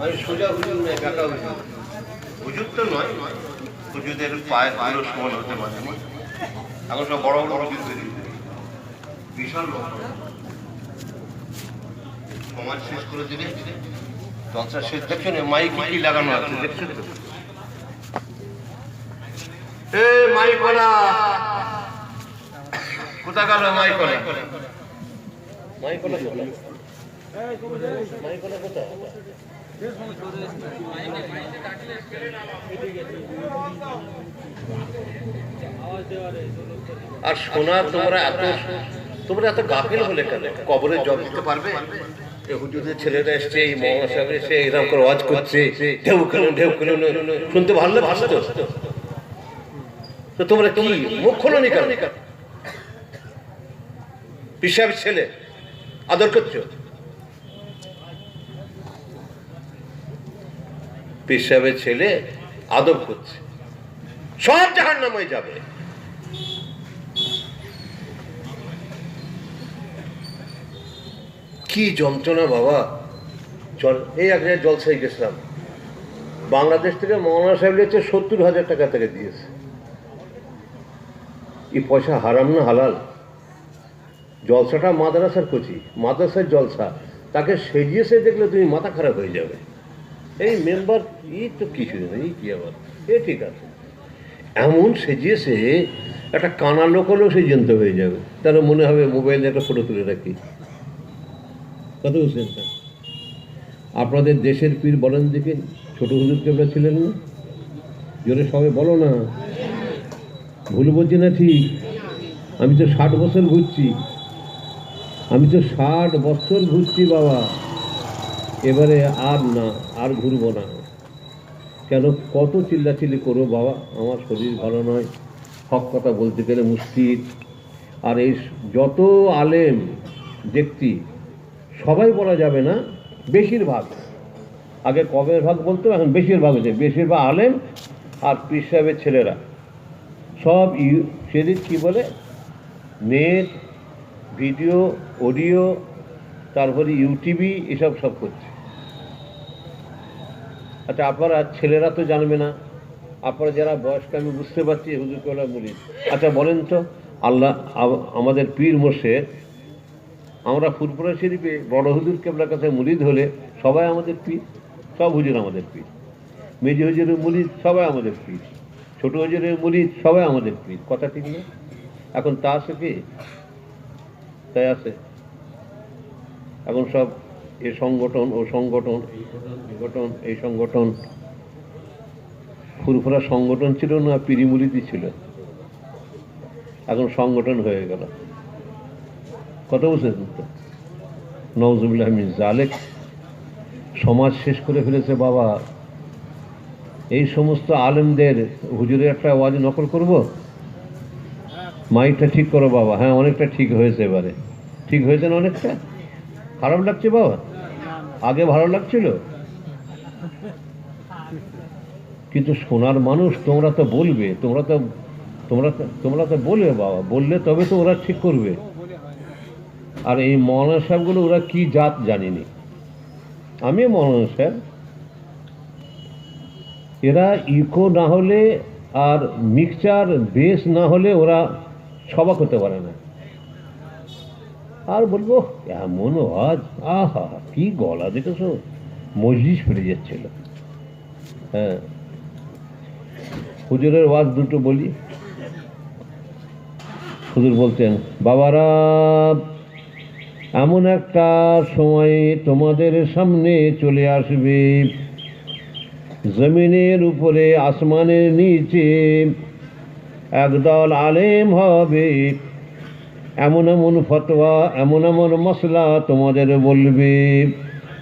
আমি সোজা হুজুর নয় কাকা হুজুর। হুজুর তো নয় হুজুরদের পায়ের ধুলো সমান হতে পারে। না। এখন সব বড় বড় হুজুর বেরিয়ে বিশাল সমাজ শেষ করে দিলে জলসা শেষ। দেখছ না মাইক কি লাগানো আছে? দেখছ তো এ মাইকলা। কোথা গেল মাইকলা? মাইকলা কোথায়? মাইকলা কোথায়? আর সোনা, তোমরা এত তোমরা এত গাফিল হলে কেন? কবরে জল দিতে পারবে? হুজুরের ছেলেরা এসছে, এই এসে এরকম করে ওয়াজ করছে। ঢেউ খেলুন ঢেউ খেলুন শুনতে ভালো ভালো তো? তোমরা কি? মুখ খোলো নি পিসাব ছেলে, আদর করছ? পিসাবের ছেলে আদব করছে। সব জাহান নামায় যাবে। কি যন্ত্রণা বাবা। চল, এই এক জায়গায় জলসাই গেছিলাম। বাংলাদেশ থেকে মৌলানা সাহেব হচ্ছে সত্তর হাজার টাকা থেকে দিয়েছে। এই পয়সা হারাম না হালাল? জলসাটা মাদ্রাসার কচি, মাদ্রাসার জলসা। তাকে সেজিয়েছে দেখলে তুমি মাথা খারাপ হয়ে যাবে। এই মেম্বার এই তো কিছু নেই এই কি আবার? এ ঠিক আছে। এমন সেজিয়েছে একটা কানা লোক হলেও সে জানতে হয়ে যাবে। তার মনে হবে মোবাইলে একটা ফটো তুলে রাখি। কত বুঝলেন তা? আপনাদের দেশের পীর বলেন দেখে, ছোট হুজুর কেবলা ছিলেন না? জোরে সবাই বলো না। ভুল বলছি না ঠিক? আমি তো ষাট বছর ঘুরছি। আমি তো ষাট বছর ঘুরছি, বাবা। এবারে আর না, আর ঘুরবো না। কেন? কত চিল্লাচিল্লি করব বাবা? আমার শরীর ভালো নয়। হক কথা বলতে গেলে মুশকিল। আর এই যত আলেম, ব্যক্তি, সবাই বলা যাবে না, বেশিরভাগ। আগে কবের ভাগ বলতো, এখন বেশিরভাগ হচ্ছে। বেশিরভাগ আলেম আর পীর সাহেবের ছেলেরা। সব ইউ, সেদিন কী বলে? নেট, ভিডিও, অডিও, তারপরে ইউটিভি এসব সব করছে। আচ্ছা আপনারা ছেলেরা তো জানবে না। আপনারা যারা বয়স্ক, আমি বুঝতে পারছি হুজুর কেবলা মুরিদ আচ্ছা বলেন তো, আল্লাহ আমাদের পীর মোর্শেদ, আমরা ফুরপুরা শরীফে বড় হুজুর কেবলার কাছে মুরিদ হলে সবাই আমাদের পীর, সব হুজুর আমাদের পীর। মেজি হুজুরের মুরিদ সবাই আমাদের পীর, ছোট হুজুরের মুরিদ সবাই আমাদের পীর। কথা ঠিক না? এখন তা আছে কি? তাই আছে। এখন সব এ সংগঠন ও সংগঠন সংগঠন এই সংগঠন। ফুরফুরা সংগঠন ছিল না পিরিমুরিদি ছিল। এখন সংগঠন হয়ে গেল। কত বুঝলেন তো নওজুবিল্লাহ জালেক। সমাজ শেষ করে ফেলেছে বাবা। এই সমস্ত আলেমদের হুজুরের একটা আওয়াজ নকল করব? মাইকটা ঠিক করো বাবা। হ্যাঁ অনেকটা ঠিক হয়েছে এবারে। ঠিক হয়েছে না অনেকটা? খারাপ লাগছে বাবা? আগে ভালো লাগছিল? কিন্তু সোনার মানুষ তোমরা তো বলবে, তোমরা তো, তোমরা তোমরা তো বলবে বাবা, বললে তবে তো ওরা ঠিক করবে। আর এই মৌলানা সাহেবগুলো ওরা কি জাত জানিনি। আমি মৌলানা সাহেব, এরা ইকো না হলে আর মিক্সচার, বেস না হলে ওরা সবাক হতে পারে না। আর বলব, এমন আওয়াজ, আহা, কি গলা দেখেছ? মসজিদ ফিরে যাচ্ছিল। হ্যাঁ। হুজুরের ওয়াজ দুটো বলি। হুজুর বলতেন, বাবারা, এমন একটা সময় তোমাদের সামনে চলে আসবে। জমিনের উপরে, আসমানের নিচে একদল আলেম হবে। এমন এমন ফতোয়া, এমন এমন মশলা তোমাদের বলবে।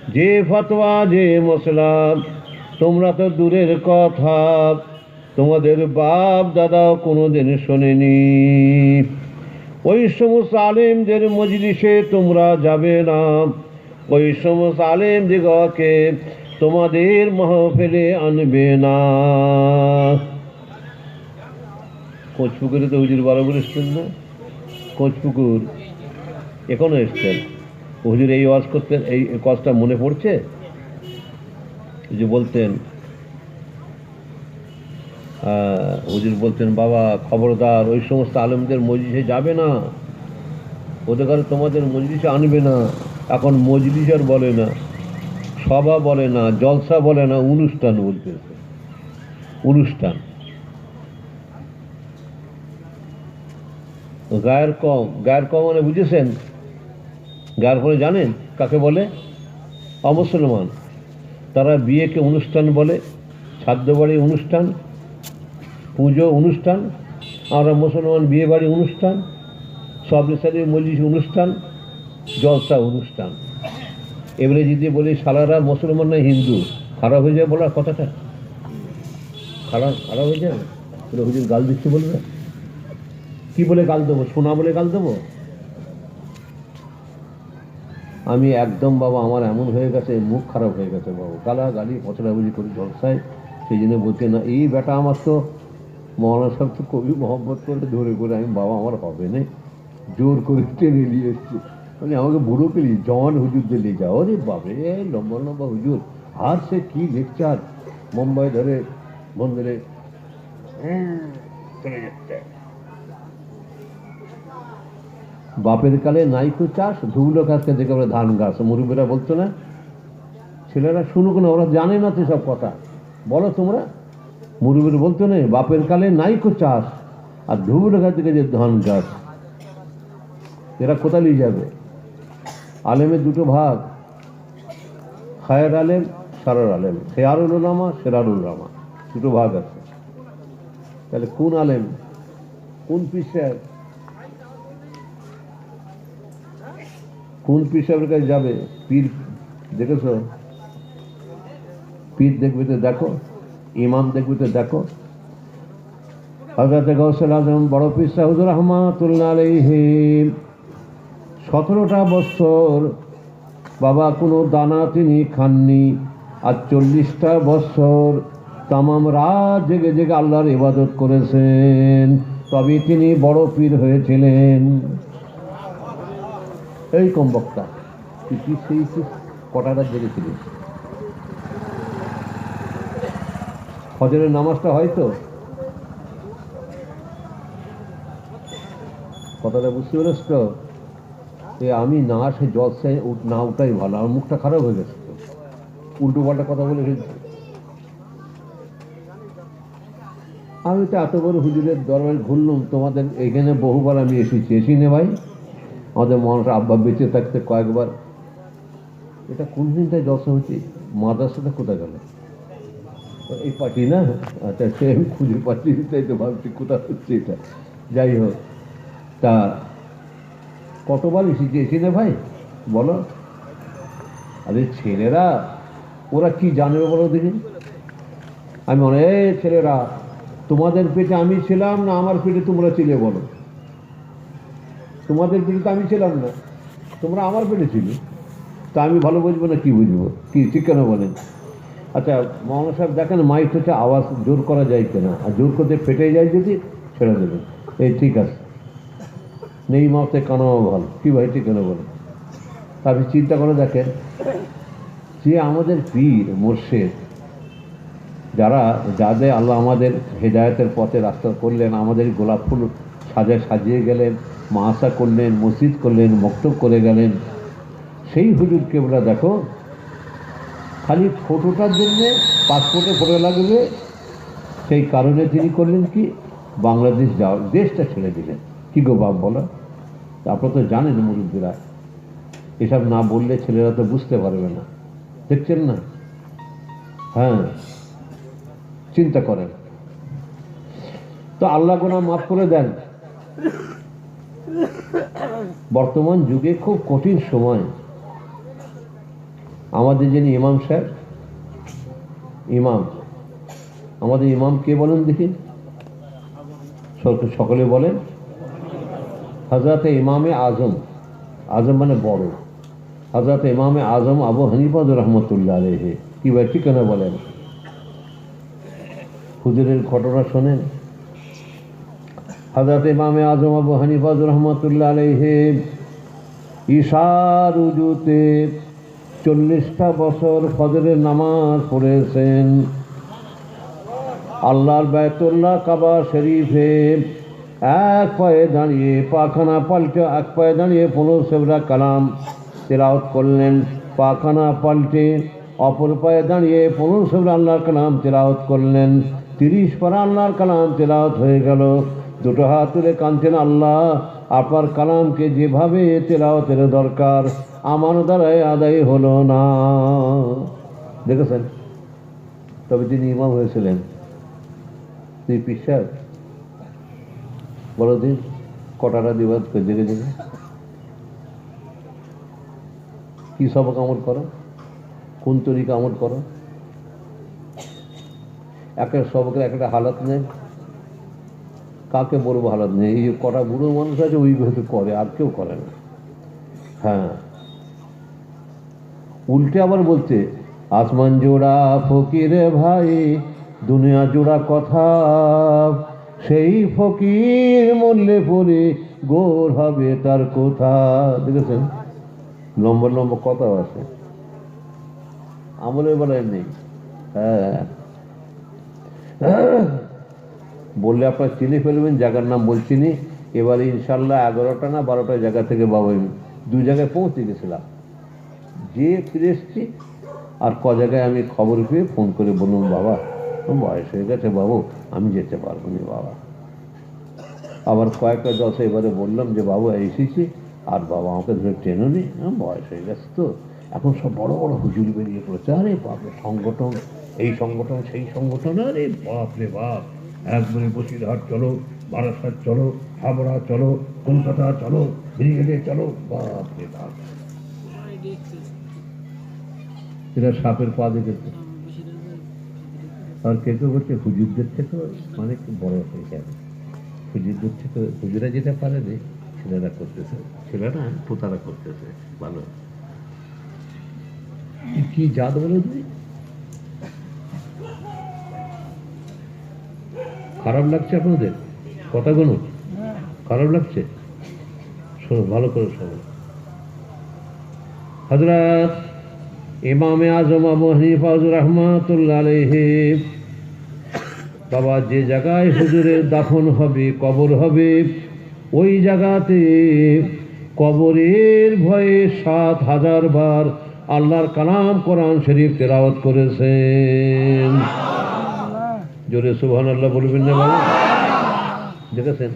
যে ফতোয়া, যে মশলা, তোমরা তো দূরের কথা। তোমাদের বাপ দাদাও কোনোদিন শোনেনি। ওই সমস্ত আলেমদের মজলিসে তোমরা যাবে না। ওই সমস্ত আলেম দিগকে তোমাদের মহফিলে আনবে না। কোচপুকুরে তো হুজুর বারো এসছেন না? কোচপুকুর এখনও এসছেন। হুজুর এই ওয়াজ করতেন, এই কাজটা মনে পড়ছে? যে বলতেন হুজুর বলতেন, বাবা, খবরদার, ওই সমস্ত আলমদের মজলিসে যাবে না। ওদের কারণে তোমাদের মজলিসে আনবে না। এখন মজলিস আর বলে না, সভা বলে না, জলসা বলে না, অনুষ্ঠান বলতেছে। অনুষ্ঠান। গায়ের কম গায়ের কম মানে বুঝেছেন? গায়ের পরে জানেন? কাকে বলে? অমুসলমান। তারা বিয়েকে অনুষ্ঠান বলে শ্রাদ্ধ বাড়ি অনুষ্ঠান, পুজো অনুষ্ঠান, আমরা মুসলমান বিয়ে বাড়ি অনুষ্ঠান সব সাথে মজলিস অনুষ্ঠান, জলসা অনুষ্ঠান। এবারে যদি বলি সালারা মুসলমান না হিন্দু? খারাপ হয়ে যায় বলার কথাটা? খারাপ খারাপ হয়ে তাহলে হুজুর গাল দিচ্ছে বলবে? কি বলে গাল দেবো? সোনা বলে গাল দেবো? আমি একদম বাবা আমার এমন হয়ে গেছে মুখ খারাপ হয়ে গেছে বাবা। গালা গালি পচড়াবুঝি করি জলসায়। সেই জন্য বলছে না এই বেটা আমার তো মৌলানা সাহেব তো কবি মহব্বত করে ধরে করে আমি বাবা আমার হবে না। জোর করে টেনে নিয়ে এসছে। মানে আমাকে বুড়ো পেলি জওয়ান হুজুরদের নিয়ে যাও। রে এ লম্বা লম্বা হুজুর। আর সে কি লেকচার? মুম্বাই ধরে মন্দিরে উম, চলে যাচ্ছে। বাপের কালে নাইকো চাষ, ধুবলো গাছকে দেখে আমরা ধান গাছ। মুরব্বীরা বলতো না, ছেলেরা শুনুক না, ওরা জানে না তো সব কথা। বলো তোমরা, মুরব্বীর বলতো না, বাপের কালে নাইকো চাষ আর ধুবলো গাছ থেকে যে ধান গাছ। এরা কোথায় নিয়ে যাবে? আলেমের দুটো ভাগ, খায়ের আলেম, সারার আলেম। খেয়ারুল রামা সেরারুল রামা দুটো ভাগ আছে। তাহলে কোন আলেম, কোন পিসার কোন পীর কাছে যাবে? পীর, দেখেছ? পীর দেখবে তো দেখো, ইমাম দেখবে তো দেখো। হজরত গৌসল আজম, বড় পীর সাহুদুর রহমাতুল্লাহ আলাইহিম সতেরোটা বছর বাবা কোনো দানা তিনি খাননি, আর চল্লিশটা বছর তামাম রাত জেগে জেগে আল্লাহর ইবাদত করেছেন। তবে তিনি বড় পীর হয়েছিলেন। এই কম বক্তা তুই কি, সেই কটাটা জেগেছিলিস ফজরের নামাজটা হয়তো কথাটা বুঝতে পেরেছ তো? যে আমি না, সে জলসায় না ওটাই ভালো, আমার মুখটা খারাপ হয়ে গেছে তো। উল্টো পাল্টা কথা বলে ফেলছি। আমি তো এত বড় হুজুরের দরবারে ঘুরলাম, তোমাদের এখানে বহুবার আমি এসেছি। এসি নে ভাই। আমাদের মানুষ আব্বা বেঁচে থাকতে কয়েকবার। এটা কোন দিনটায় জলসা হচ্ছে মাদ্রাসাটা কোথায় গেল? এই পার্টি না? আচ্ছা সে খুঁজে পাচ্ছি তাই তো ভাবছি কোথায় হচ্ছে এটা। যাই হোক, তা কতবার এসেছি এসি না ভাই? বলো। আরে ছেলেরা, ওরা কি জানবে বলো দেখি। আমি অনেক ছেলেরা, তোমাদের পেটে আমি ছিলাম না আমার পেটে তোমরা ছিলে বলো। তোমাদের পেটে তো আমি ছিলাম না। তোমরা আমার পেটে ছিল। তা আমি ভালো বুঝব না, কি বুঝব? কি, ঠিক কেন বলেন আচ্ছা মহানা সাহেব, দেখেন, মাইক হচ্ছে আওয়াজ জোর করা যায় কিনা? আর জোর করতে ফেটে যায় যদি, ছেড়ে দেবেন এই ঠিক আছে। নেই মাপতে কানাও ভালো। কী ভাই, ঠিক কেন বলেন আপনি চিন্তা করে দেখেন, যে আমাদের পীর মোর্শেদ, যারা যাদের আল্লাহ আমাদের হেদায়তের পথে রাস্তা করলেন, আমাদের গোলাপ ফুল সাজায় সাজিয়ে গেলেন মাসা করলেন, মসজিদ করলেন, মক্তব করে গেলেন। সেই হুজুর কেবলা দেখো, খালি ফটোটার জন্যে পাসপোর্টে ফটো লাগবে, সেই কারণে তিনি করলেন কি? বাংলাদেশ যাওয়ার দেশটা ছেড়ে দিলেন। কি গো বাপ বলো? আপনারা তো জানেন মুরব্বীরা, এসব না বললে ছেলেরা তো বুঝতে পারবে না। দেখছেন না? হ্যাঁ চিন্তা করেন। তো আল্লাহ গোনা মাফ করে দেন। বর্তমান যুগে খুব কঠিন সময়। আমাদের যিনি ইমাম সাহেব, ইমাম, আমাদের ইমাম কে বলেন দেখি? সকলে বলেন। হজরত ইমামে আজম আজম মানে বড়। হজরত ইমামে আজম আবু হানিফাজুর রহমতুল্লাহ আলহে কি ঠিকানা বলেন? হুজুরের ঘটনা শোনেন। হজরত ইমামে আজম আবু হানিফাজুর রহমতুল্লাহ আলহে ঈশার উজুতে চল্লিশটা বছর ফজরের নামাজ পড়েছেন। আল্লাহর বায়তুল্লাহ কাবা শরীফে এক পায়ে দাঁড়িয়ে, পাখানা পাল্টে এক পায়ে দাঁড়িয়ে পনেরো সেবরা কালাম তেলাওত করলেন। পাখানা পাল্টে অপর পায়ে দাঁড়িয়ে পনেরো সেবরা আল্লাহর কালাম তেলাওত করলেন। তিরিশ পারা আল্লাহর কালাম তেলাওত হয়ে গেল। দুটো হাত তুলে কাঁদছেন আল্লাহ। আপনার কালামকে যেভাবে তেলাওতের দরকার আমার দ্বারাই আদায় হলো না। দেখেছেন? তবে তিনি ইমাম হয়েছিলেন তুই পিসার বলো দিন, কটাটা দিবাদ করে জেগে জেগে কি সবক আমল করো কোন তরিকা আমল করো একটা সবকের একটা হালত নেই কাকে বলব ভালো নেই এই যে কটা বুড়ো মানুষ আছে, ওই হয়তো করে, আর কেউ করে না। হ্যাঁ। উল্টে আবার বলতে আসমান জোড়া ফকিরে ভাই, দুনিয়া জোড়া কথা, সেই ফকির মরলে পরে গোর হবে তার কথা? দেখেছেন? লম্বা লম্বা কথাও আছে। আমলের বেলায় নেই। হ্যাঁ। বললে আপনার চিনে ফেলবেন, জায়গার নাম বলছি নি। এবারে ইনশাল্লাহ এগারোটা না বারোটা জায়গা থেকে বাবা, আমি দু জায়গায় পৌঁছে গেছিলাম। যে ফিরে এসছি আর ক জায়গায় আমি খবর পেয়ে ফোন করে বললাম, বাবা বয়স হয়ে গেছে বাবু, আমি যেতে পারব না বাবা। আবার কয়েকটা দশ এবারে বললাম যে, বাবু, এসেছি, আর বাবা আমাকে ধরে টেনো নি বয়স হয়ে গেছে তো। এখন সব বড় বড় হুজুর বেরিয়ে পড়েছে। আরে বাপরে, সংগঠন, এই সংগঠন, সেই সংগঠন, আরে বাপরে বাপ। একবারে বসিরহাট চলো, বারাসাত চলো, হাবড়া চলো, কলকাতা চলো ব্রিগেডে চলো বাপ রে বাপ। এরা সাপের পা দেখেছে। আর কে কেউ বলছে, হুজুরদের থেকে অনেক বড় হয়ে যাবে হুজুরদের থেকে, হুজুরা যেটা পারে রে, ছেলেরা করতেছে। ছেলেরা পোতারা করতেছে, ভালো। কি- কি জাত বলে তুই খারাপ লাগছে আপনাদের? কথাগুলো খারাপ লাগছে? শোনো, ভালো করে শোনো। হজরত ইমামে আজম আবু হানিফা রহমাতুল্লাহ আলাইহি, বাবা, যে জায়গায় হুজুরের দাফন হবে, কবর হবে, ওই জায়গাতে কবরের ভয়ে সাত হাজার বার আল্লাহর কালাম কোরআন শরীফ তেলাওয়াত করেছেন। জোরে সুবহান আল্লাহ বলবেন না বাবা। দেখেছেন?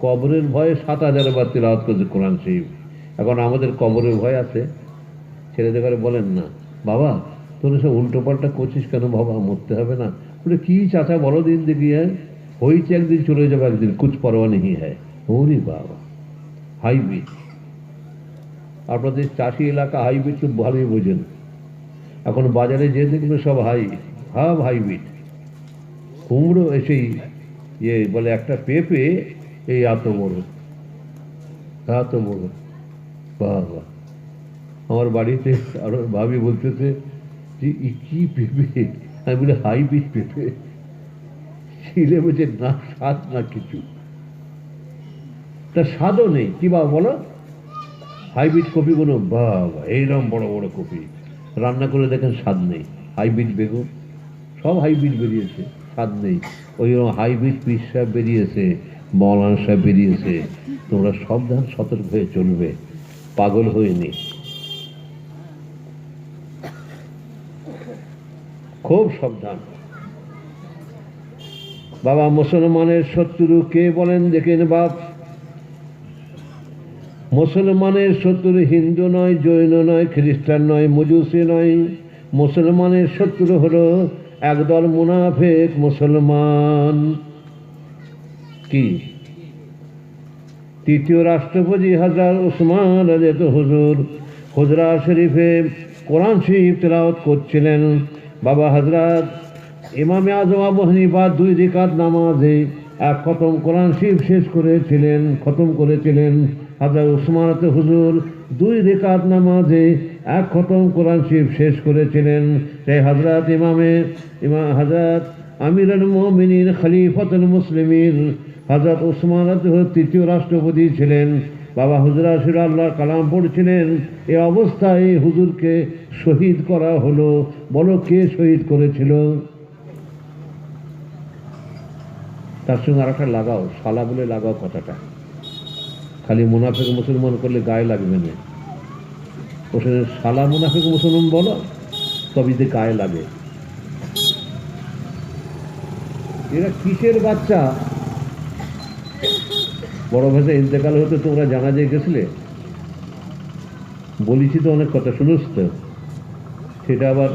কবরের ভয়ে সাত হাজার বার তেলাওয়াত করেছে কোরআন শরীফ। এখন আমাদের কবরের ভয় আছে। ছেলেদের ঘরে বলেন না। বাবা, তোর সব উল্টো পাল্টা করছিস কেন বাবা? মরতে হবে না। বলে, কি চাচা বলো দিন দেখি হ্যাঁ? হয়েছে একদিন, চলে যাবে একদিন। কুচ পরোয়া নেই হ্যাঁ ওরে বাবা। হাইব্রিড আপনাদের চাষি এলাকা হাইব্রিড খুব ভালোই বোঝেন। এখন বাজারে যে দেখল সব হাই হাব হাইব্রিড কুমড়ো এসেই ইয়ে বলে একটা পেঁপে, এই এত বড় এত বড় বাবা। আমার বাড়িতে আরও ভাবি বলতেছে যে কি পেঁপে? আমি বলি হাইব্রিড পেঁপে। ছেলে বলছে, না, স্বাদ না কিছু। তা স্বাদও নেই। কি বাবা বলো? হাইব্রিড কপিগুলো বাবা এইরকম বড় বড় কপি। রান্না করে দেখেন স্বাদ নেই। হাইব্রিড বেগুন, সব হাইব্রিড বেরিয়েছে। স্বাদ নেই। ওই রকম হাইব্রিড পিস সাহেব বেরিয়েছে, মৌলানা সাহেব বেরিয়েছে। তোমরা সাবধান, সতর্ক হয়ে চলবে। পাগল হয়নি। খুব সাবধান। বাবা, মুসলমানের শত্রু কে বলেন? দেখেন বাপ। মুসলমানের শত্রু হিন্দু নয়, জৈন নয়, খ্রিস্টান নয় মজুসি নয়। মুসলমানের শত্রু হলো একদল মুনাফেক মুসলমান। কি? তৃতীয় রাষ্ট্রপতি হাজার উসমান রাজেত হুজুর হুজরা শরীফে কোরআন শরীফ তেলাওয়াত করছিলেন। বাবা হজরত, ইমামে আজম আবু দুই রিকাত নামাজে এক খতম কোরআন শরীফ শেষ করেছিলেন, খতম করেছিলেন। হাজার উসমানত হুজুর দুই রেকাত নামাজে এক খতম কোরআন শিব শেষ করেছিলেন সেই হজরত ইমামে, ইমা হজরত আমিরুল মোমিনিন, খলিফাতুল মুসলিমিন। হজরত উসমানত তৃতীয় রাষ্ট্রপতি ছিলেন। বাবা হুজরা আসির আল্লাহর কালাম পড়ছিলেন। এ অবস্থায় হুজুরকে শহীদ করা হলো। বলো কে শহীদ করেছিল? তার সঙ্গে আর একটা লাগাও সালা বলে লাগাও কথাটা। খালি মুনাফেক মুসলমান করলে গায়ে লাগবে না। ওখানে সালা মুনাফেক মুসলমান বলো, তবে যে গায়ে লাগে। এরা কিসের বাচ্চা? বড় ভাষা ইন্তেকাল হতে তোমরা জানা যায় গেছিলে? বলেছি তো অনেক কথা, শুনুস তো? সেটা আবার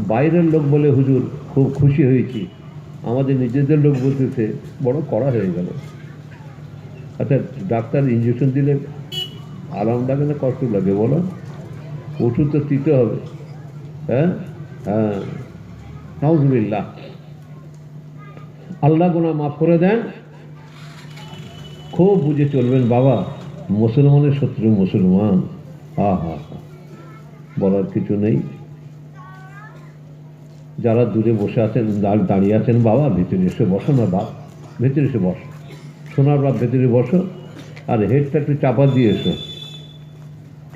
বাইরের লোক বলে হুজুর খুব খুশি হয়েছি। আমাদের নিজেদের লোক বলতেছে, বড় কড়া হয়ে গেল। আচ্ছা ডাক্তার ইঞ্জেকশন দিলে আরাম না কষ্ট লাগে, বলো? ওষুধ তো দিতে হবে হ্যাঁ? হ্যাঁ। নাউজুবিল্লাহ। আল্লাহ গোনা মাফ করে দেন। খুব বুঝে চলবেন, বাবা। মুসলমানের শত্রু মুসলমান। হা হা বলার কিছু নেই। যারা দূরে বসে আছেন, দাঁড়- দাঁড়িয়ে আছেন, বাবা, ভিতরে এসে বসো না, বাপ। ভেতরে এসে বসো। সোনার বাপ, ভেতরে বসো। আর হেডটা একটু চাপা দিয়ে এসো।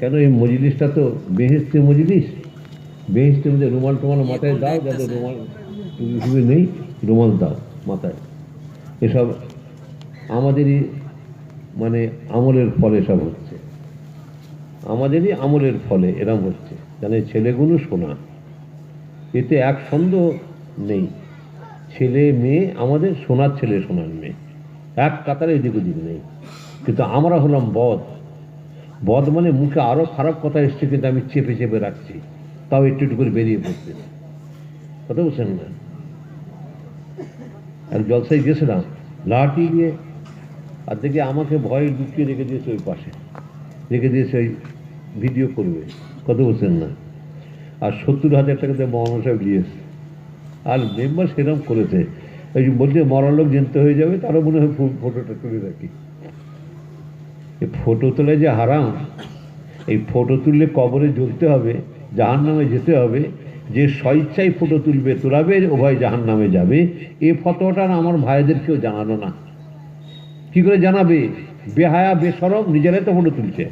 কেন এই মজলিসটা তো বেহেস্তি মজলিস? বেহেস্তির মধ্যে রুমাল টুমাল মাথায় দাও যাতে রুমাল নেই রুমাল দাও মাথায়। এসব আমাদেরই মানে আমলের ফলে সব হচ্ছে। আমাদেরই আমলের ফলে এরম হচ্ছে। জানে ছেলেগুলো শোনা এতে এক সন্দেহ নেই। ছেলে মেয়ে আমাদের সোনার ছেলে সোনার মেয়ে। এক কাতারে এদিক ওদিক নেই। কিন্তু আমরা হলাম বদ। বদ মানে মুখে আরও খারাপ কথা এসছে কিন্তু আমি চেপে চেপে রাখছি। তাও একটু একটু করে বেরিয়ে পড়ছে। কথা বলছেন না? এক জলসায় গেছিলাম, লাঠি দিয়ে আর দেখি আমাকে ভয়ে লুকিয়ে রেখে দিয়েছে ওই পাশে। রেখে দিয়েছে ওই ভিডিও করবে। কত বলছেন না? আর সত্তর হাজার টাকা দিয়ে মহান সাহেব দিয়েছে আর মেম্বার সেরকম করেছে। ওই বলছে মরার লোক জানতে হয়ে যাবে, তারও মনে হয় ফটোটা তুলে রাখি। এই ফটো তোলা যে হারাম, এই ফটো তুললে কবরে জ্বলতে হবে জাহান নামে যেতে হবে, যে স্বইচ্ছায় ফটো তুলবে, তোলাবে, উভয় জাহান নামে যাবে। এ ফটোটা আমার ভাইদেরকেও জানানো না। কি করে জানাবে? বেহায়া, বেসরম, নিজেরাই তো ফটো তুলছে।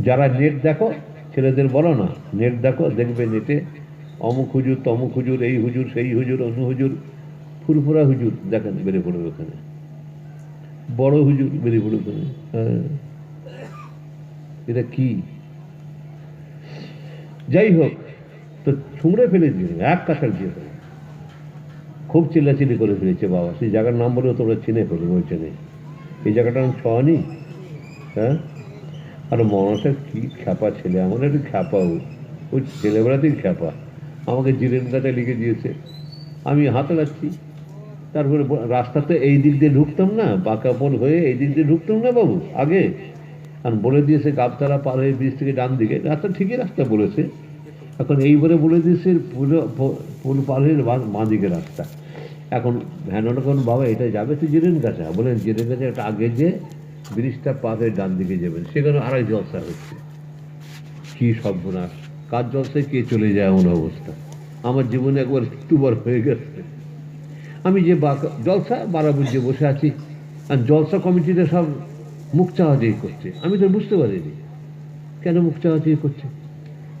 যারা নেট দেখো, ছেলেদের বলো না নেট দেখো, দেখবে নেটে অমুক হুজুর, তমুক হুজুর, এই হুজুর, সেই হুজুর অন্য হুজুর, ফুরফুরা হুজুর, দেখেন বেড়ে পড়বে ওখানে। বড় হুজুর বেড়ে পড়বে ওখানে হ্যাঁ। এটা কি? যাই হোক, তো ছুঁড়ে ফেলে দিয়ে এক কাছাল দিয়ে দেবে। খুব চিল্লাচিল্লি করে ফেলেছে বাবা। সেই জায়গার নাম বলেও তোমরা চিনে ফেলে ওই চেনে। এই জায়গাটার নাম ছয়ানি হ্যাঁ? আর মনসা কি খ্যাপা ছেলে, আমার একটু খ্যাপা ও ওই ছেলেবেলাতেই খ্যাপা। আমাকে জিরেন গাছে লিখে দিয়েছে। আমি হাতে লাগছি তারপরে রাস্তাতে এই দিক দিয়ে ঢুকতাম না বাঁকা পল হয়ে এই দিক দিয়ে ঢুকতাম না বাবু, আগে। আর বলে দিয়েছে গাবতলা পার হয়ে ব্রিজ থেকে ডান দিকে, রাস্তা ঠিকই রাস্তা বলেছে। এখন এইবারে বলে দিয়েছে পুল পুল পার হয়ে বাঁ- দিকে রাস্তা। এখন ভ্যানটা কোন বাবা, এটা যাবে তো জিরেন গাছা বলেন জিরেন গাছা একটা আগে যে ব্রিজটা পার হয়ে ডান দিকে যাবেন, সেখানে আড়াই জলসা হচ্ছে। কি সর্বনাশ, কার জলসায় কে চলে যায় এমন অবস্থা? আমার জীবনে একবার দুবার হয়ে গেছে। আমি যে জলসা বারাবুর যে বসে আছি, আর জলসা কমিটিতে সব মুখ চাওয়াচাই করছে। আমি তো বুঝতে পারিনি। কেন মুখ চাওয়াচাই করছে?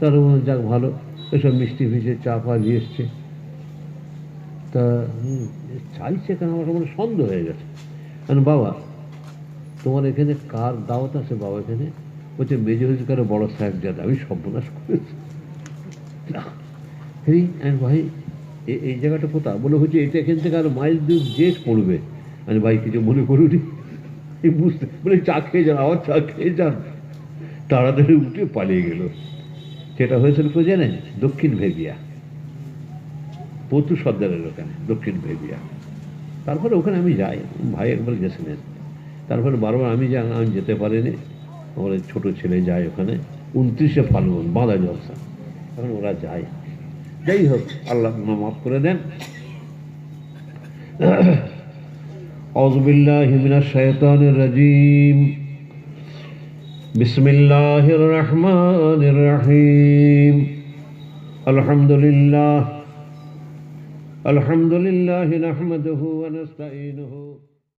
তার মনে যাক ভালো। এসব মিষ্টি ভিজে চা ফা দিয়ে এসছে। তা চাইছে কেন? আমার কেমন সন্দেহ হয়ে গেছে। কারণ বাবা, তোমার এখানে কার দাওয়াত আছে বাবা এখানে? বলছে মেজর হুজুকারের বড় সাহেব যাতে আমি সর্বনাশ করেছি। ভাই এই জায়গাটা কোথাও বলে হচ্ছে এটা এখান থেকে আর মাইল দুই দেশ পড়বে। আমি ভাই, কিছু মনে করুনি? বুঝতে বলে চা খেয়ে যান, আবার চা খেয়ে যান। তাড়াতাড়ি উঠে পালিয়ে গেল। সেটা হয়েছিল তো জানেন? দক্ষিণ ভেবিয়া। পতু সর্দারের ওখানে দক্ষিণ ভেবিয়া। তারপরে ওখানে আমি যাই। ভাই একবার গেছিলেন। তারপরে বারবার আমি যাই আমি যেতে পারিনি। আমার ছোট ছেলে যায় ওখানে। উনত্রিশে ফাল্গুন, বাঁধা জলসা। এখন ওরা যায়। যাই হোক আল্লাহ মাফ করে দেন অজবিল্লাহিমিনা শয়তানের রাজিম বিসমিল্লাহির রহমানির রহিম আলহামদুলিল্লাহ আলহামদুলিল্লাহ নাহমাদুহু ওয়া নাস্তাইনুহু